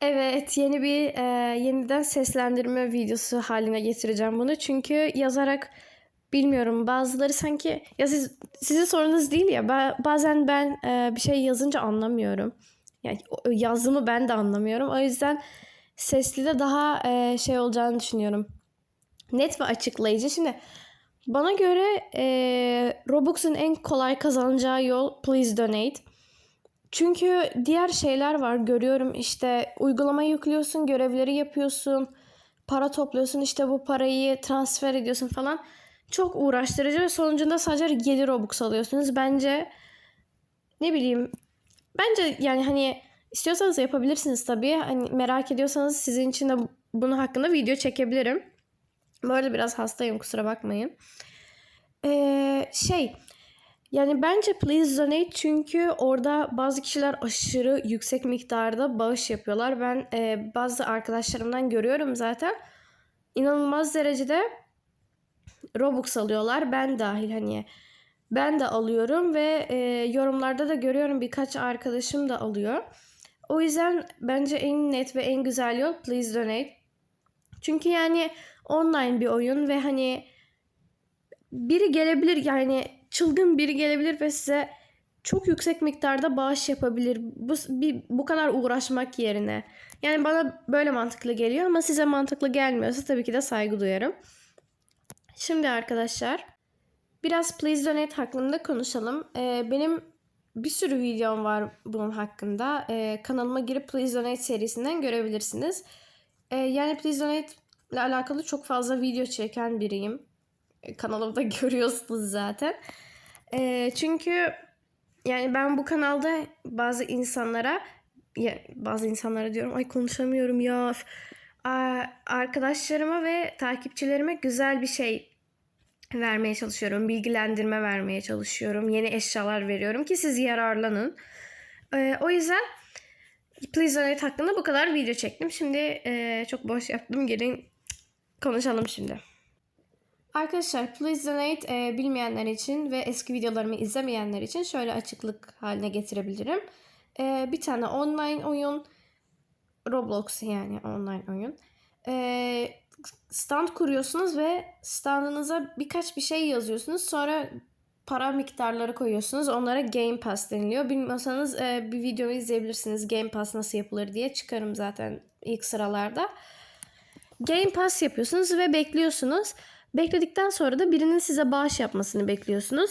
Evet, yeni bir e, yeniden seslendirme videosu haline getireceğim bunu. Çünkü yazarak bilmiyorum bazıları sanki ya siz sizin sorunuz değil ya. Ben, bazen ben e, bir şey yazınca anlamıyorum. Yani yazdığımı ben de anlamıyorum. O yüzden sesli de daha e, şey olacağını düşünüyorum. Net ve açıklayıcı. Şimdi bana göre e, Robux'un en kolay kazanacağı yol Please Donate. Çünkü diğer şeyler var görüyorum işte uygulama yüklüyorsun, görevleri yapıyorsun, para topluyorsun, işte bu parayı transfer ediyorsun falan. Çok uğraştırıcı ve sonucunda sadece 7 Robux alıyorsunuz. Bence ne bileyim bence yani hani istiyorsanız yapabilirsiniz tabii. Hani merak ediyorsanız sizin için de bunun hakkında video çekebilirim. Arada biraz hastayım kusura bakmayın. Ee, şey yani bence Please Donate çünkü orada bazı kişiler aşırı yüksek miktarda bağış yapıyorlar. Ben e, bazı arkadaşlarımdan görüyorum zaten. İnanılmaz derecede Robux alıyorlar. Ben dahil hani ben de alıyorum ve e, yorumlarda da görüyorum birkaç arkadaşım da alıyor. O yüzden bence en net ve en güzel yol Please Donate. Çünkü yani online bir oyun ve hani biri gelebilir yani çılgın biri gelebilir ve size çok yüksek miktarda bağış yapabilir. Bu bir bu kadar uğraşmak yerine. Yani bana böyle mantıklı geliyor ama size mantıklı gelmiyorsa tabii ki de saygı duyarım. Şimdi arkadaşlar biraz Please Donate hakkında konuşalım. Ee, benim bir sürü videom var bunun hakkında. Ee, kanalıma girip Please Donate serisinden görebilirsiniz. Ee, yani Please Donate ile alakalı çok fazla video çeken biriyim. Ee, Kanalımda görüyorsunuz zaten. Ee, çünkü yani ben bu kanalda bazı insanlara ya, bazı insanlara diyorum ay konuşamıyorum ya arkadaşlarıma ve takipçilerime güzel bir şey vermeye çalışıyorum. Bilgilendirme vermeye çalışıyorum. Yeni eşyalar veriyorum ki siz yararlanın. Ee, o yüzden Please Donate hakkında bu kadar video çektim. Şimdi e, çok boş yaptım. Gelin konuşalım şimdi. Arkadaşlar Please Donate e, bilmeyenler için ve eski videolarımı izlemeyenler için şöyle açıklık haline getirebilirim. E, bir tane online oyun Roblox yani online oyun. E, stand kuruyorsunuz ve standınıza birkaç bir şey yazıyorsunuz. Sonra para miktarları koyuyorsunuz. Onlara Game Pass deniliyor. Bilmiyorsanız e, bir videomu izleyebilirsiniz. Game Pass nasıl yapılır diye çıkarım zaten ilk sıralarda. Game Pass yapıyorsunuz ve bekliyorsunuz. Bekledikten sonra da birinin size bağış yapmasını bekliyorsunuz.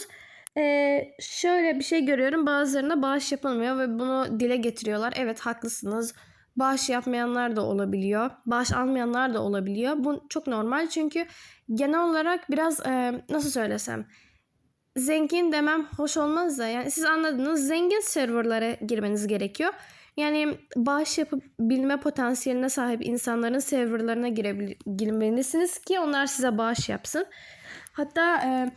Ee, şöyle bir şey görüyorum. Bazılarına bağış yapılmıyor ve bunu dile getiriyorlar. Evet haklısınız. Bağış yapmayanlar da olabiliyor. Bağış almayanlar da olabiliyor. Bu çok normal çünkü genel olarak biraz e, nasıl söylesem zengin demem hoş olmaz da yani siz anladınız zengin serverlara girmeniz gerekiyor. Yani bağış yapabilme potansiyeline sahip insanların serverlarına girebil- girmelisiniz ki onlar size bağış yapsın. Hatta e,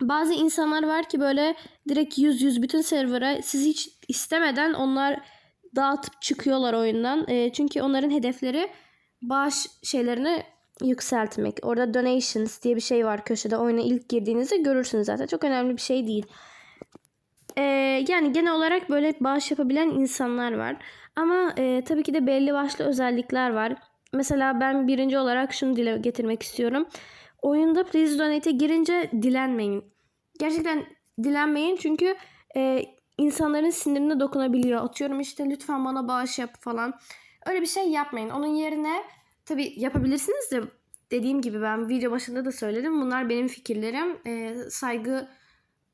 bazı insanlar var ki böyle direkt yüz yüz bütün server'a siz hiç istemeden onlar dağıtıp çıkıyorlar oyundan. E, çünkü onların hedefleri bağış şeylerini yükseltmek. Orada donations diye bir şey var köşede. Oyuna ilk girdiğinizde görürsünüz zaten. Çok önemli bir şey değil. Ee, yani genel olarak böyle bağış yapabilen insanlar var. Ama e, tabii ki de belli başlı özellikler var. Mesela ben birinci olarak şunu dile getirmek istiyorum. Oyunda Please Donate'e girince dilenmeyin. Gerçekten dilenmeyin çünkü e, insanların sinirine dokunabiliyor. Atıyorum işte lütfen bana bağış yap falan. Öyle bir şey yapmayın. Onun yerine tabii yapabilirsiniz de dediğim gibi ben video başında da söyledim. Bunlar benim fikirlerim. E, saygı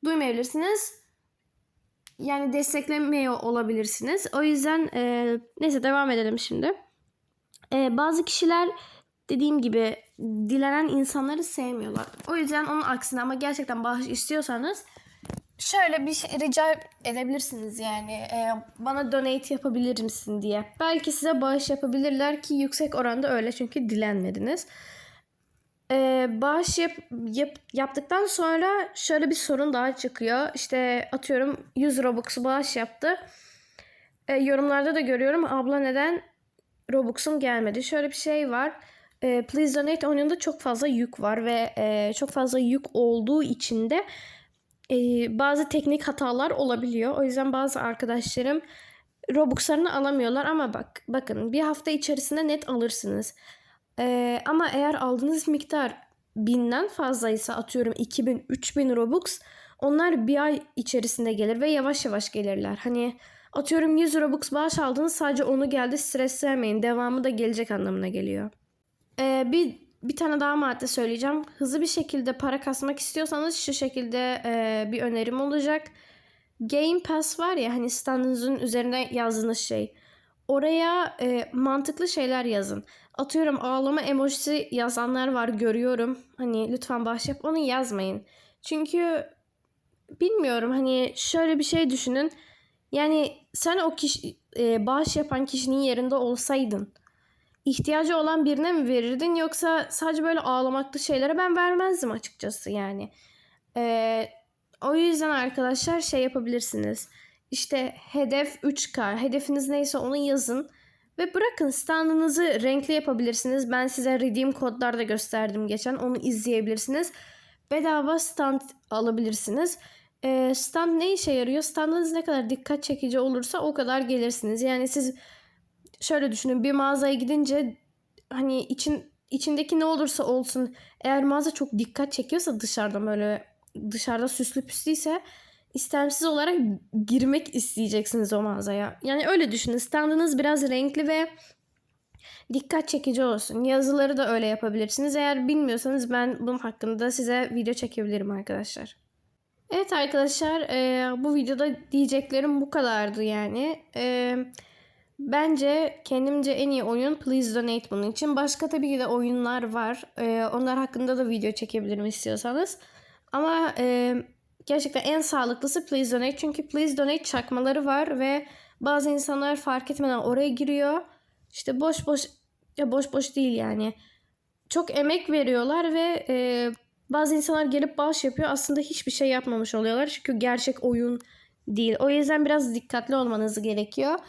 duymayabilirsiniz yani desteklemiyor olabilirsiniz. O yüzden e, neyse devam edelim şimdi. E, bazı kişiler dediğim gibi dilenen insanları sevmiyorlar. O yüzden onun aksine ama gerçekten bağış istiyorsanız şöyle bir şey rica edebilirsiniz yani e, bana donate yapabilir misin diye. Belki size bağış yapabilirler ki yüksek oranda öyle çünkü dilenmediniz. Ee, bağış yap, yap, yaptıktan sonra şöyle bir sorun daha çıkıyor. İşte atıyorum 100 Robux bağış yaptı. Ee, yorumlarda da görüyorum abla neden Robux'um gelmedi. Şöyle bir şey var. Ee, Please Donate oyununda çok fazla yük var ve e, çok fazla yük olduğu için de e, bazı teknik hatalar olabiliyor. O yüzden bazı arkadaşlarım Robux'larını alamıyorlar ama bak bakın bir hafta içerisinde net alırsınız. Ee, ama eğer aldığınız miktar binden fazlaysa atıyorum 2000 3000 Robux onlar bir ay içerisinde gelir ve yavaş yavaş gelirler. Hani atıyorum 100 Robux bağış aldınız sadece onu geldi streslenmeyin devamı da gelecek anlamına geliyor. Ee, bir bir tane daha madde söyleyeceğim. Hızlı bir şekilde para kasmak istiyorsanız şu şekilde e, bir önerim olacak. Game Pass var ya hani standınızın üzerine yazdığınız şey. Oraya e, mantıklı şeyler yazın. Atıyorum ağlama emojisi yazanlar var görüyorum. Hani lütfen bağış yap onu yazmayın. Çünkü bilmiyorum hani şöyle bir şey düşünün. Yani sen o kişi e, bağış yapan kişinin yerinde olsaydın ihtiyacı olan birine mi verirdin yoksa sadece böyle ağlamaklı şeylere ben vermezdim açıkçası yani. Ee, o yüzden arkadaşlar şey yapabilirsiniz. İşte hedef 3K. Hedefiniz neyse onu yazın. Ve bırakın standınızı renkli yapabilirsiniz. Ben size redeem kodlar da gösterdim geçen. Onu izleyebilirsiniz. Bedava stand alabilirsiniz. Ee, stand ne işe yarıyor? Standınız ne kadar dikkat çekici olursa o kadar gelirsiniz. Yani siz şöyle düşünün bir mağazaya gidince hani için içindeki ne olursa olsun eğer mağaza çok dikkat çekiyorsa dışarıdan böyle dışarıda süslü püslüyse istemsiz olarak girmek isteyeceksiniz o mağazaya. Yani öyle düşünün. Standınız biraz renkli ve dikkat çekici olsun. Yazıları da öyle yapabilirsiniz. Eğer bilmiyorsanız ben bunun hakkında size video çekebilirim arkadaşlar. Evet arkadaşlar e, bu videoda diyeceklerim bu kadardı yani. E, bence kendimce en iyi oyun Please Donate bunun için. Başka tabii ki de oyunlar var. E, onlar hakkında da video çekebilirim istiyorsanız. Ama e, gerçekten en sağlıklısı Please Donate. Çünkü Please Donate çakmaları var ve bazı insanlar fark etmeden oraya giriyor. İşte boş boş ya boş boş değil yani. Çok emek veriyorlar ve e, bazı insanlar gelip bağış yapıyor. Aslında hiçbir şey yapmamış oluyorlar. Çünkü gerçek oyun değil. O yüzden biraz dikkatli olmanız gerekiyor.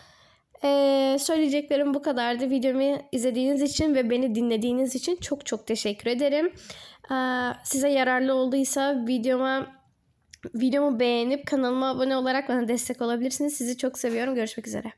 Ee, söyleyeceklerim bu kadardı. Videomu izlediğiniz için ve beni dinlediğiniz için çok çok teşekkür ederim. Ee, size yararlı olduysa videoma videomu beğenip kanalıma abone olarak bana destek olabilirsiniz. Sizi çok seviyorum. Görüşmek üzere.